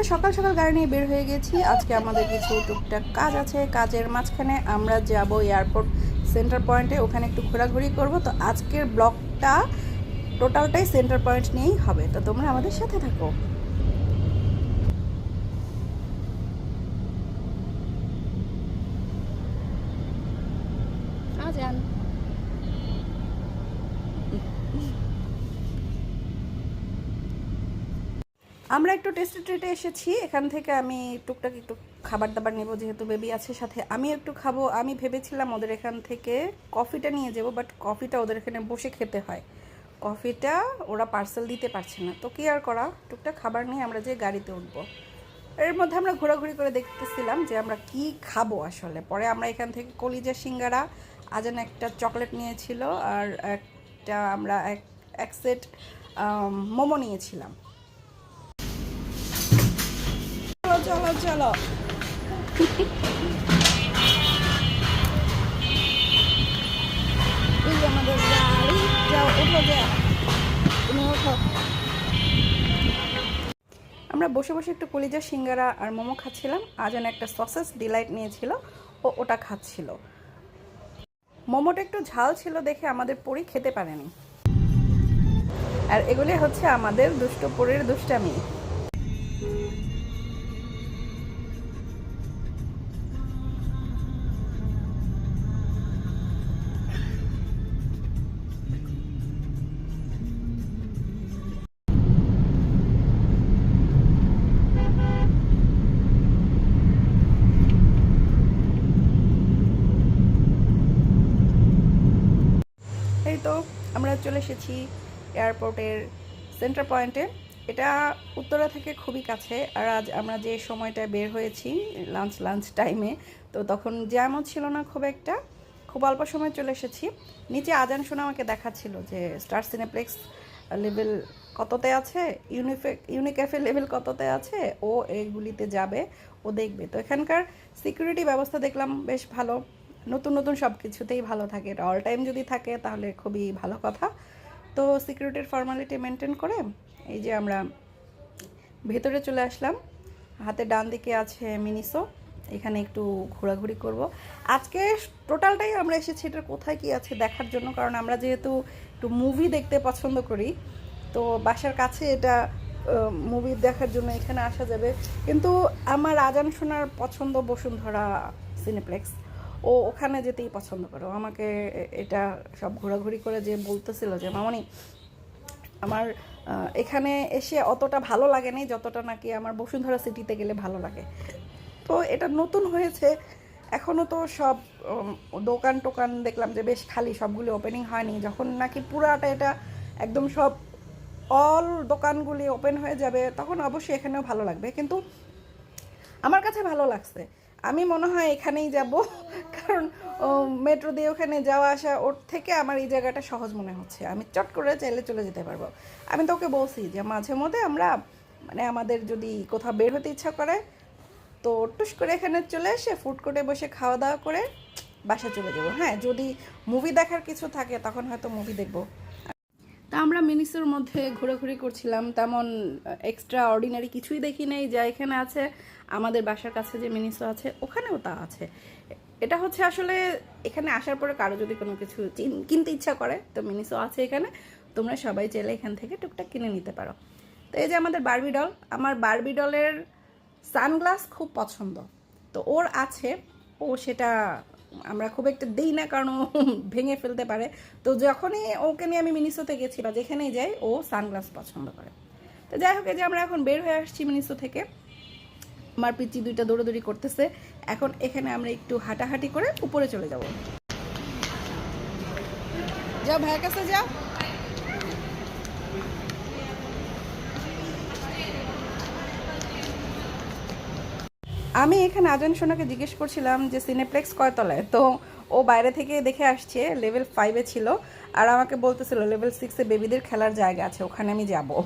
আমরা সকাল সকাল গাড়ি নিয়ে বের হয়ে গেছি। আজকে আমাদের কিছু টুকটাক কাজ আছে। কাজের মাঝখানে আমরা যাব এয়ারপোর্ট সেন্টার পয়েন্টে ওখানে একটু ঘোরাঘুরি করব। তো আজকের ব্লগটা টোটালটাই সেন্টার পয়েন্ট নিয়েই হবে। তো তোমরা আমাদের সাথে থাকো। আজান। আমরা একটু টেস্টি ট্রিটে এসেছি, এখান থেকে আমি টুকটাক একটু খাবার দাবার নেব, যেহেতু বেবি আছে সাথে। আমি একটু খাব, আমি ভেবেছিলাম ওদের এখান থেকে কফিটা নিয়ে যাব বাট কফিটা ওদের এখানে বসে খেতে হয়। কফিটা ওরা পার্সেল দিতে পারছে না। তো কি আর করা? টুকটাক খাবার নিয়ে আমরা যে গাড়িতে উঠবো। এর মধ্যে আমরা ঘোরাঘুরি করে দেখতেছিলাম যে আমরা কি খাব আসলে। পরে আমরা এখান থেকে কলিজা সিঙ্গারা, আজান একটা চকলেট নিয়েছিল, আর একটা আমরা এক এক সেট মোমো নিয়েছিলাম। চলো চলো। আমরা বসে বসে একটু কলিজা, সিঙ্গারা আর মোমো খাচ্ছিলাম। আজ আজান একটা সসেস ডিলাইট নিয়েছিল ও ওটা খাচ্ছিল। মোমোটা একটু ঝাল ছিল দেখে আমাদের পরি খেতে পারেনি। আর এগুলি হচ্ছে আমাদের দুষ্ট পরের দুষ্টামি। তো আমরা চলে এসেছি এয়ারপোর্টের সেন্টার পয়েন্টে। এটা উত্তরা থেকে খুবই কাছে আর আজ আমরা যে সময়টায় বের হয়েছি লাঞ্চ লাঞ্চ টাইমে তো তখন জ্যামও ছিল না খুব একটা। খুব অল্প সময় চলে এসেছি। নিচে আজান শোনা আমাকে দেখাচ্ছিল যে স্টার সিনেপ্লেক্স লেভেল কততে আছে ইউনিফে ইউনিক্যাফে লেভেল কততে আছে, ও এগুলিতে যাবে, ও দেখবে। তো এখানকার সিকিউরিটি ব্যবস্থা দেখলাম বেশ ভালো। নতুন নতুন সব কিছুতেই ভালো থাকে। এটা অল টাইম যদি থাকে, তাহলে খুবই ভালো কথা। তো সিকিউরিটির ফর্মালিটি মেনটেন করে এই যে আমরা ভেতরে চলে আসলাম। হাতে ডান দিকে আছে মিনিসো এখানে একটু ঘোরাঘুরি করব। আজকে টোটালটাই আমরা এসেছি, এটা কোথায় কি আছে দেখার জন্য, কারণ আমরা যেহেতু একটু মুভি দেখতে পছন্দ করি, তো বাসার কাছে এটা মুভি দেখার জন্য এখানে আসা যাবে। কিন্তু আমার আজান শোনার পছন্দ বসুন্ধরা সিনেপ্লেক্স ও ওখানে যেতেই পছন্দ করে। আমাকে এটা সব ঘোরাঘুরি করে যে বলতেছিল যে, মামনি, আমার এখানে এসে অতটা ভালো লাগে লাগেনি, যতটা নাকি আমার বসুন্ধরা সিটিতে গেলে ভালো লাগে। তো এটা নতুন হয়েছে। এখনও তো সব দোকান টোকান দেখলাম যে বেশ খালি, সবগুলি ওপেনিং হয়নি। যখন নাকি পুরাটা এটা একদম সব অল দোকানগুলি ওপেন হয়ে যাবে, তখন অবশ্যই এখানেও ভালো লাগবে। কিন্তু আমার কাছে ভালো লাগছে। আমি মনে হয় এখানেই যাব। কারণ মেট্রো দিয়ে ওখানে যাওয়া আসা ওর থেকে আমার এই জায়গাটা সহজ মনে হচ্ছে। আমি চট করে চাইলে চলে যেতে পারব। আমি তোকে বলছি যে, মাঝে মধ্যে আমরা মানে আমাদের যদি কোথাও বের হতে ইচ্ছা করে, তো টুস করে এখানে চলে এসে ফুড কোর্টে বসে খাওয়া দাওয়া করে বাসা চলে যাব। হ্যাঁ যদি মুভি দেখার কিছু থাকে, তখন হয়তো মুভি দেখব। তা আমরা মিনিসের মধ্যে ঘোরাঘুরি করছিলাম, তেমন এক্সট্রা অর্ডিনারি কিছুই দেখি নাই যা এখানে আছে। আমাদের বাসার কাছে যে মিনিসো আছে, ওখানেও তা আছে। এটা হচ্ছে আসলে এখানে আসার পরে কারও যদি কোনো কিছু কিনতে ইচ্ছা করে, তো মিনিসো আছে এখানে, তোমরা সবাই চাইলে এখান থেকে টুকটাক কিনে নিতে পারো। তো এই যে আমাদের বারবি ডল আমার বারবি ডলের সানগ্লাস খুব পছন্দ। তো ওর আছে, ও সেটা আমরা খুব একটা দিই না, কারণ ও ভেঙে ফেলতে পারে। তো যখনই ওকে নিয়ে আমি মিনিসোতে গেছি বা যেখানেই যাই, ও সানগ্লাস পছন্দ করে। তো যাই হোক যে আমরা এখন বের হয়ে আসছি মিনিসো থেকে। আমার পিচি দুইটা দৌড়াদৌড়ি করতেছে। এখন এখানে আমরা একটু হাঁটাহাঁটি করে উপরে চলে যাব। যাও ভাইয়ের কাছে যাও। আমি এখানে আজান সোনাকে জিজ্ঞেস করছিলাম যে সিনেপ্লেক্স কয়তলায়? তো ও বাইরে থেকে দেখে আসছে লেভেল ফাইভে ছিল আর আমাকে বলতেছিল লেভেল সিক্সে বেবিদের খেলার জায়গা আছে ওখানে আমি যাব।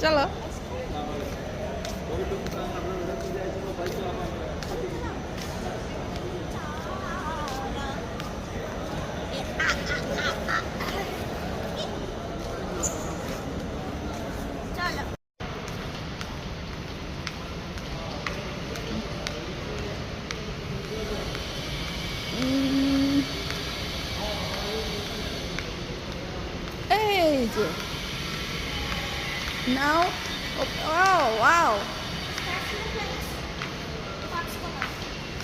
চলো চলো উম, এই যে নাও Oh, wow.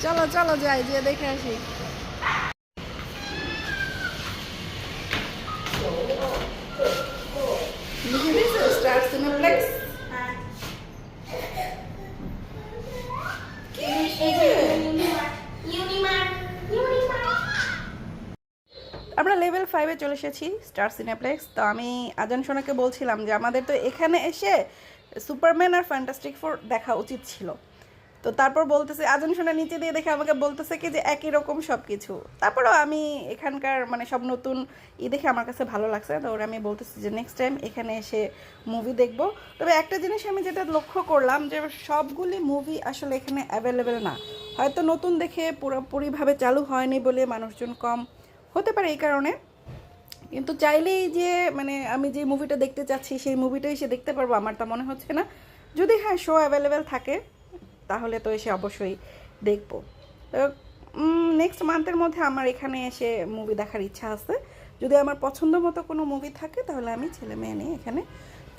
চলো চলো যাই যে দেখে আসি লিখে দিয়েছে স্টার সিনেপ্লেক্স ইউনিমার্ক ইউনিমার্ক আমরা লেভেল ফাইভে চলে এসেছি স্টার সিনেপ্লেক্স তো আমি আজান সোনাকে বলছিলাম যে আমাদের তো এখানে এসে সুপারম্যান আর ফ্যান্টাস্টিক ফোর দেখা উচিত ছিল। তো তারপর বলতেছে, আজান সোনা নিচে দিয়ে দেখে আমাকে বলতেছে কি যে একই রকম সব কিছু তারপরেও আমি এখানকার মানে সব নতুন ই দেখে আমার কাছে ভালো লাগছে তো ওরা আমি বলতেছি যে নেক্সট টাইম এখানে এসে মুভি দেখব। তবে একটা জিনিস আমি যেটা লক্ষ্য করলাম যে সবগুলি মুভি আসলে এখানে অ্যাভেলেবেল না। হয়তো নতুন দেখে পুরোপুরিভাবে চালু হয়নি বলে মানুষজন কম হতে পারে এই কারণে। কিন্তু চাইলেই যে মানে আমি যে মুভিটা দেখতে চাচ্ছি, সেই মুভিটাই সে দেখতে পারব, আমার তা মনে হচ্ছে না। যদি হ্যাঁ শো অ্যাভেলেবেল থাকে, তাহলে তো এসে অবশ্যই দেখব। তো নেক্সট মান্থের মধ্যে আমার এখানে এসে মুভি দেখার ইচ্ছা আছে। যদি আমার পছন্দ মতো কোনো মুভি থাকে, তাহলে আমি ছেলে মেয়ে নিয়ে এখানে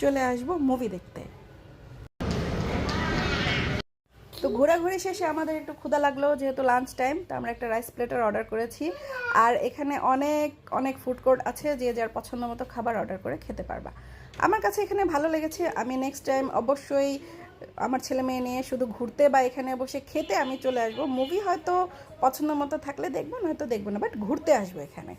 চলে আসব মুভি দেখতে। তো ঘোরাঘুরি শেষে আমাদের একটু ক্ষুধা লাগল যেহেতু লাঞ্চ টাইম তো আমরা একটা রাইস প্লেটার অর্ডার করেছি। আর এখানে অনেক অনেক ফুড কোর্ট আছে যে যার পছন্দ মতো খাবার অর্ডার করে খেতে পারবা। আমার কাছে এখানে ভালো লেগেছে, আমি নেক্সট টাইম অবশ্যই আমার ছেলে মেয়ে নিয়ে শুধু ঘুরতে বা এখানে বসে খেতে আমি চলে আসব। মুভি হয়তো পছন্দ মতো থাকলে দেখব, নয়তো দেখব না বাট ঘুরতে আসব এখানে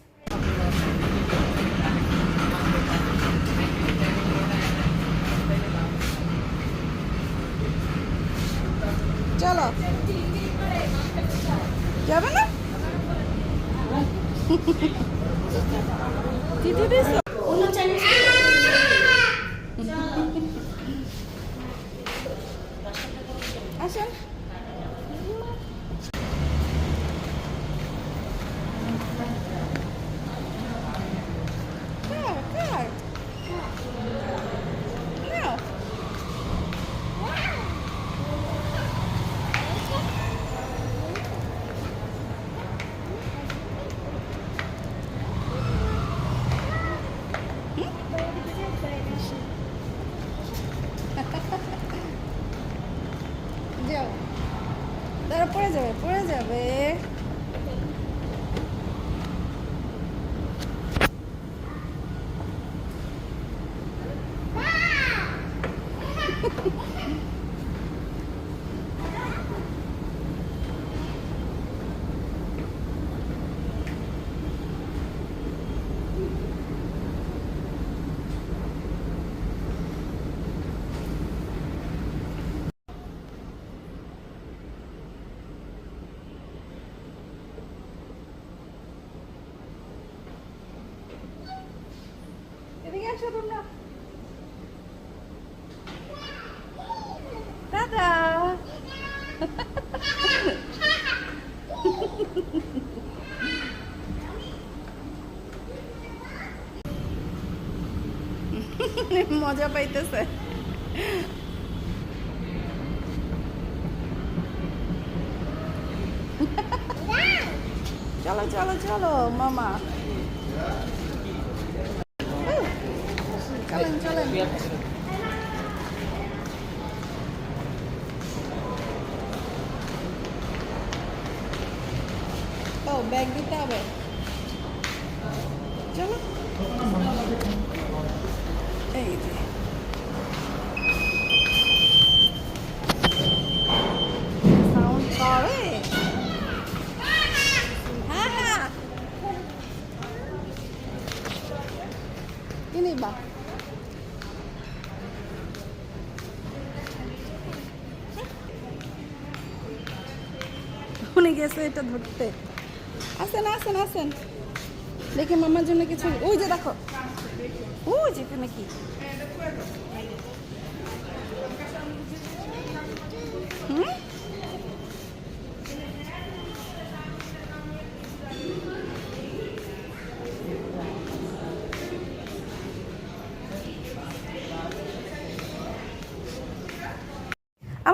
চলো যাবে না চিঠি দিছো উনচল্লিশ আসেন 아, 뿌려줘요 뿌려줘요 뿌려줘요 왜 Ha ha ha! আসো তোমরা। দাদা। মজা পাইতেছে। চলো চলো চলো মামা। চলেন চলেন ও ব্যাগ দিতে হবে চলো এই যে সাউন্ড করে হ্যাঁ হ্যাঁ কি নিবা উনি গেছে এটা ধরতে। আসেন আসেন আসেন। দেখি মামার জন্য কিছু ওই যে দেখো। ওই যে নাকি কি?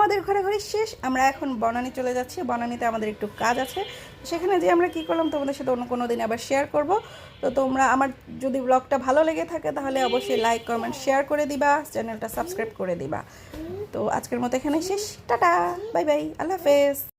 ঘোরাঘুরি শেষ। আমরা এখন বনানি চলে যাচ্ছি। বনানিতে আমাদের একটু কাজ আছে। সেখানে যে আমরা কি করলাম? তোমাদের সাথে অন্য কোনো দিন আবার শেয়ার করব। তো তোমরা আমার যদি ব্লগটা ভালো লেগে থাকে তাহলে অবশ্যই লাইক কমেন্ট শেয়ার করে দিবা। চ্যানেলটা সাবস্ক্রাইব করে দিবা। তো আজকের মতো এখানে শেষ। টাটা! Bye bye. আল্লাহ হাফেজ।